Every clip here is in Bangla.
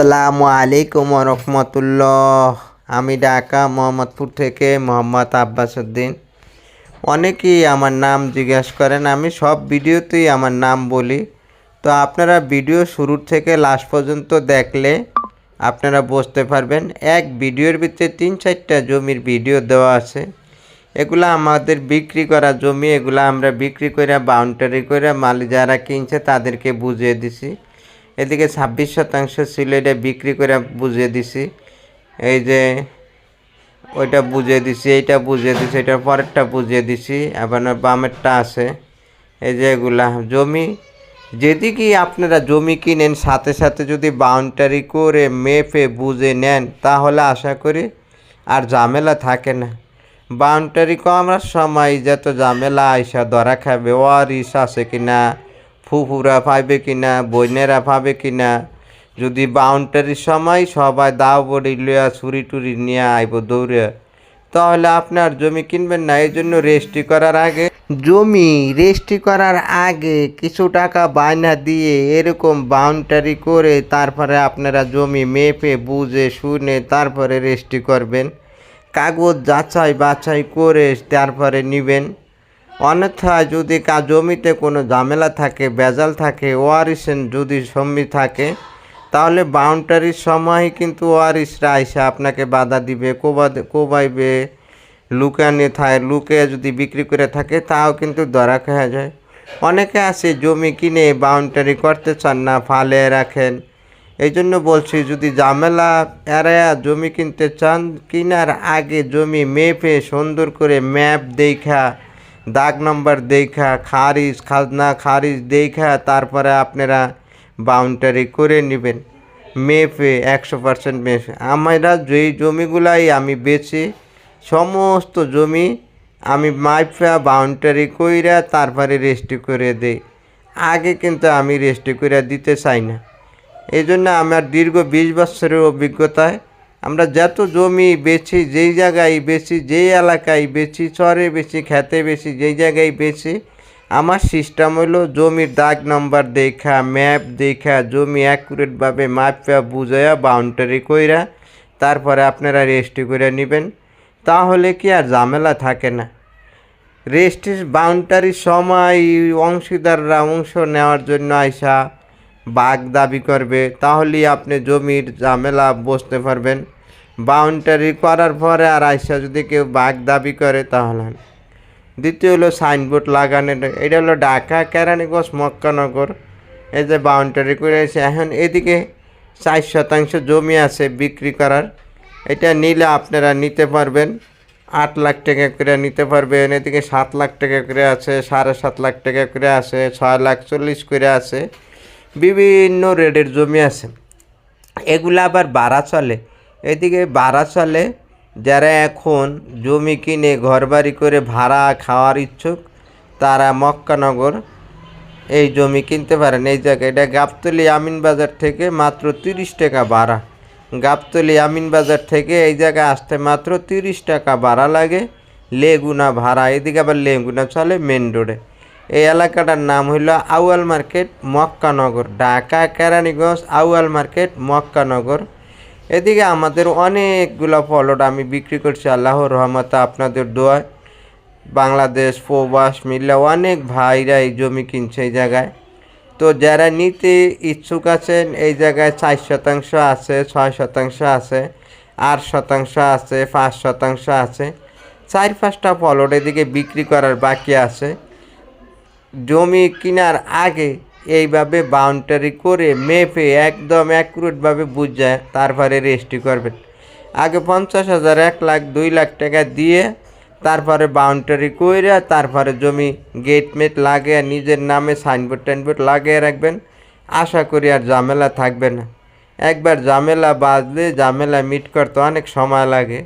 আসসালামু আলাইকুম রহমতুল্লাহ। আমি ঢাকা, মোহাম্মদপুর থেকে মোহাম্মদ আব্বাস উদ্দিন। অনেকেই আমার নাম জিজ্ঞাসা করেন, আমি সব ভিডিওতেই আমার নাম বলি। তো আপনারা ভিডিও শুরুর থেকে লাস্ট পর্যন্ত দেখলে আপনারা বুঝতে পারবেন, এক ভিডিওর ভিতরে তিন চারটা জমির ভিডিও দেওয়া আছে। এগুলো আমাদের বিক্রি করা জমি, এগুলো আমরা বিক্রি করে বাউন্ডারি করে মাল যারা কিনছে তাদেরকে বুঝিয়ে দিছি। এদিকে ছাব্বিশ শতাংশ ছিল এটা বিক্রি করে বুঝিয়ে দিছি। এই যে ওইটা বুঝিয়ে দিছি, এইটা বুঝিয়ে দিছি এটার পরেরটা বুঝিয়ে দিছি না বামেরটা আছে। এই যে এগুলা জমি যেদিকেই আপনারা জমি কিনেন, সাথে সাথে যদি বাউন্ডারি করে মেপে বুঝে নেন, তাহলে আশা করি আর ঝামেলা থাকে না। বাউন্ডারি করার সময় যত ঝামেলা আইসা ধরা খাবে ওয়ারিস আছে কিনা ফুফুরা পাইবে কিনা, বইনেরা পাবে কিনা, যদি বাউন্ডারির সময় সবাই দাও বড়ি লইয়া ছুরি টুরি নিয়ে আইব দৌড়ে, তাহলে আপনার জমি কিনবেন না এই জন্য রেজিস্ট্রি করার আগে, জমি রেজিস্ট্রি করার আগে কিছু টাকা বায়না দিয়ে এরকম বাউন্ডারি করে তারপরে আপনারা জমি মেপে, বুঝে, শুনে তারপরে রেজিস্ট্রি করবেন, কাগজ যাচাই বাছাই করে তারপরে নেবেন। অন্যথায় যদি জমিতে কোনো ঝামেলা থাকে বেজাল থাকে, ওয়ারিসেন যদি সম্মি থাকে, তাহলে বাউন্ডারির সময় কিন্তু ওয়ারিসরা আইসা আপনাকে বাধা দিবে কোবা কোবাইবে, লুকানে থাকে লুকে যদি বিক্রি করে থাকে, তাও কিন্তু ধরা খাওয়া যায়। অনেকে আছে জমি কিনে বাউন্ডারি করতে চান না, ফালে রাখেন। এই জন্য বলছি, যদি ঝামেলা এড়ায়া জমি কিনতে চান, কিনার আগে জমি মেপে সুন্দর করে ম্যাপ দেখা দাগ নম্বর দেখা, খারিজ, খাজনা, খারিজ দেখা, তারপরে আপনারা বাউন্ডারি করে নেবেন। মেপে, একশো পার্সেন্ট মেপে। আমরা যেই জমিগুলাই আমি বেচি, সমস্ত জমি আমি মাইফা বাউন্ডারি কইরা তারপরে রেজিস্ট্রি করে দেই। আগে কিন্তু আমি রেজিস্ট্রি করে দিতে চাই না। এই জন্য আমার দীর্ঘ বিশ বছরের অভিজ্ঞতায় আমরা যত জমি বেছি যেই জায়গায় বেছি যেই এলাকায় বেছি চরে বেশি খেতে বেশি যেই জায়গায় বেছি আমার সিস্টেম হলো জমির দাগ নম্বর দেখা ম্যাপ দেখা, জমি অ্যাকুরেটভাবে মাপা বুঝাইয়া বাউন্ডারি কইরা, তারপরে আপনারা রেজিস্ট্রি করে নেবেন। তাহলে কি আর ঝামেলা থাকে না। রেজিস্ট্রি বাউন্ডারির সময় অংশীদাররা অংশ নেওয়ার জন্য আইসা বাঘ দাবি করবে, তাহলেই আপনি জমির ঝামেলা বসতে পারবেন। বাউন্ডারি করার পরে আর আইসা যদি কেউ বাঘ দাবি করে, তাহলে। দ্বিতীয় হলো সাইনবোর্ড লাগানো, এটা হলো ঢাকা, কেরানীগঞ্জ, মক্কানগর। এই যে বাউন্ডারি করে আছে এখন এদিকে চার শতাংশ জমি আছে বিক্রি করার। এটা নিলে আপনারা নিতে পারবেন, আট লাখ টাকা করে নিতে পারবেন। এদিকে সাত লাখ টাকা করে আছে, সাড়ে সাত লাখ টাকা করে আছে, ছয় লাখ চল্লিশ করে আছে। বিভিন্ন রেটের জমি আছে। এগুলো আবার বাড়া চলে। এদিকে বাড়া চলে, যারা এখন জমি কিনে ঘরবাড়ি করে ভাড়া খাওয়ার ইচ্ছুক, তারা মক্কানগর এই জমি কিনতে পারেন। এই জায়গায় এটা গাবতলি আমিন বাজার থেকে মাত্র তিরিশ টাকা ভাড়া গাবতলি আমিন বাজার থেকে এই জায়গায় আসতে মাত্র তিরিশ টাকা ভাড়া লাগে। লেগুনা ভাড়া, এদিকে আবার লেগুনা চলে মেন রোডে। এই এলাকাটার নাম হইল আউয়াল মার্কেট মক্কানগর ঢাকা, কেরানীগঞ্জ, আউয়াল মার্কেট মক্কানগর এদিকে আমাদের অনেকগুলো ফলট আমি বিক্রি করছি, আল্লাহর রহমতে আপনাদের দোয়ায়। বাংলাদেশ, প্রবাস, মিল্লা, অনেক ভাইরা এই জমি কিনছে এই জায়গায়। তো যারা নিতে ইচ্ছুক আছেন, এই জায়গায় চার শতাংশ আছে, ছয় শতাংশ আছে, আট শতাংশ আছে, পাঁচ শতাংশ আছে। চার পাঁচটা ফলট এদিকে বিক্রি করার বাকি আছে। জমি কেনার আগে এইভাবে বাউন্ডারি করে মেপে একদম অ্যাকুরেটভাবে বুঝে তারপরে রেজিস্ট্রি করবেন। আগে পঞ্চাশ হাজার, এক লাখ, দুই লাখ টাকা দিয়ে তারপরে বাউন্ডারি কইরা তারপরে জমি গেট মেট লাগিয়ে নিজের নামে সাইনবোর্ড টাইনবোর্ড লাগিয়ে রাখবেন। আশা করি আর ঝামেলা থাকবে না। একবার ঝামেলা বাজলে ঝামেলা মিট করতে অনেক সময় লাগে।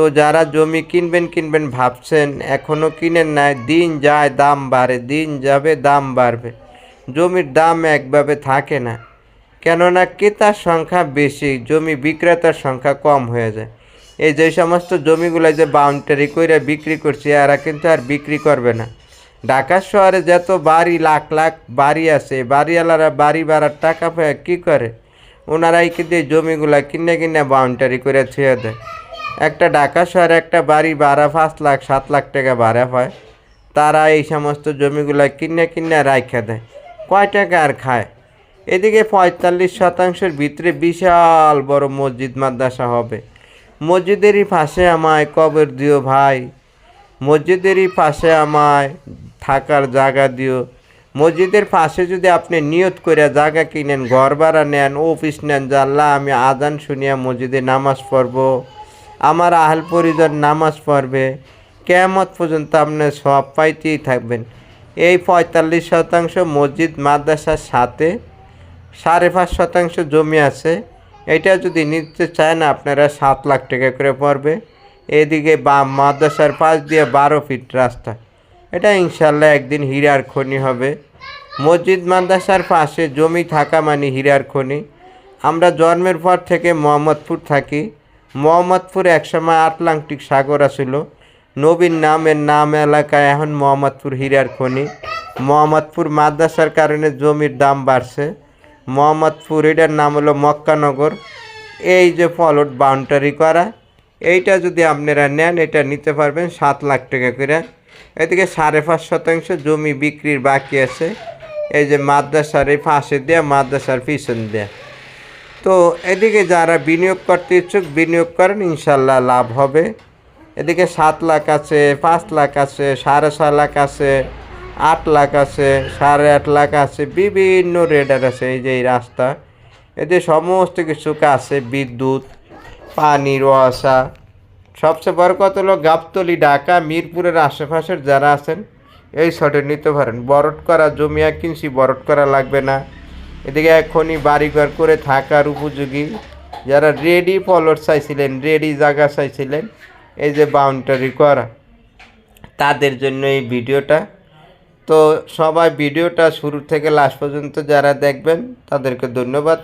তো যারা জমি কিনবেন কিনবেন ভাবছেন এখনও কিনেন নাই, দিন যায় দাম বাড়ে, দিন যাবে দাম বাড়বে। জমির দাম একভাবে থাকে না। কেননা ক্রেতার সংখ্যা বেশি, জমি বিক্রেতার সংখ্যা কম হয়ে যায়। এই যে সমস্ত জমিগুলো যে বাউন্ডারি করে বিক্রি করছে, এরা কিন্তু আর বিক্রি করবে না। ঢাকা শহরে যত বাড়ি, লাখ লাখ বাড়ি আছে, বাড়িওয়ালারা বাড়ি ভাড়ার টাকা পায় কী করে? ওনারাই কিন্তু এই জমিগুলো কিনে কিনে বাউন্ডারি করে ছেড়ে দেয়। একটা ঢাকা শহরে একটা বাড়ি ভাড়া পাঁচ লাখ, সাত লাখ টাকা ভাড়া পায়। তারা এই সমস্ত জমিগুলা কিনে কিনে রাইখা দেয়। কয় টাকা আর খায়? এদিকে পঁয়তাল্লিশ শতাংশের ভিতরে বিশাল বড় মসজিদ মাদ্রাসা হবে। মসজিদেরই পাশে আমায় কবর দিও ভাই। মসজিদেরই পাশে আমায় থাকার জায়গা দিও। মসজিদের পাশে যদি আপনি নিয়ত করে জায়গা কিনেন ঘর ভাড়া নেন, অফিস নেন, জানলা আমি আজান শুনিয়া মসজিদে নামাজ পড়ব। আমার আহল পরিজন নামাজ পড়বে কেমত পর্যন্ত আপনি সব পাইতেই থাকবেন। এই পঁয়তাল্লিশ শতাংশ মসজিদ, মাদ্রাসার সাথে সাড়ে পাঁচ শতাংশ জমি আছে। এটা যদি নিতে চায় না, আপনারা সাত লাখ টাকা করে পড়বে। এদিকে বা মাদ্রাসার পাশ দিয়ে বারো ফিট রাস্তা। এটা ইনশাল্লাহ একদিন হীরার খনি হবে। মসজিদ, মাদ্রাসার পাশে জমি থাকা মানে হীরার খনি। আমরা জন্মের পর থেকে মোহাম্মদপুর থাকি। মোহাম্মদপুর একসময় আটলান্টিক সাগর আছিল। নবীন নামের নাম এলাকায় এখন মোহাম্মদপুর হীরার খনি। মোহাম্মদপুর মাদ্রাসার কারণে জমির দাম বাড়ছে। মোহাম্মদপুর এটার নাম হলো মক্কানগর। এই যে ফলট বাউন্ডারি করা, এইটা যদি আপনারা নেন, এটা নিতে পারবেন সাত লাখ টাকা করে। এদিকে সাড়ে পাঁচ শতাংশ জমি বিক্রির বাকি আছে। এই যে মাদ্রাসার এই পাশে দেয়া, মাদ্রাসার পিছন দেয়া। তো এদিকে যারা বিনিয়োগ করতে ইচ্ছুক, বিনিয়োগ করেন, ইনশাল্লাহ লাভ হবে। এদিকে সাত লাখ আছে, পাঁচ লাখ আছে, সাড়ে ছয় লাখ আছে, আট লাখ আছে, সাড়ে আট লাখ আছে, বিভিন্ন রেডার আছে এই যে এই রাস্তা। এতে সমস্ত কিছু আছে বিদ্যুৎ পানির ওয়াসা সবচেয়ে বড় কথা হলো গাবতলি, ঢাকা, মিরপুরের আশেপাশের যারা আছেন, এই শটে নিতে পারেন। বরট করা জমিয়া কিনছি বরট করা লাগবে না। এদিকে এখনই বাড়িঘর করে থাকার উপযোগী। যারা রেডি ফলট চাইছিলেন রেডি জায়গা চাইছিলেন, এই যে বাউন্ডারি করা, তাদের জন্য এই ভিডিওটা। তো সবাই ভিডিওটা শুরু থেকে লাস্ট পর্যন্ত যারা দেখবেন, তাদেরকে ধন্যবাদ।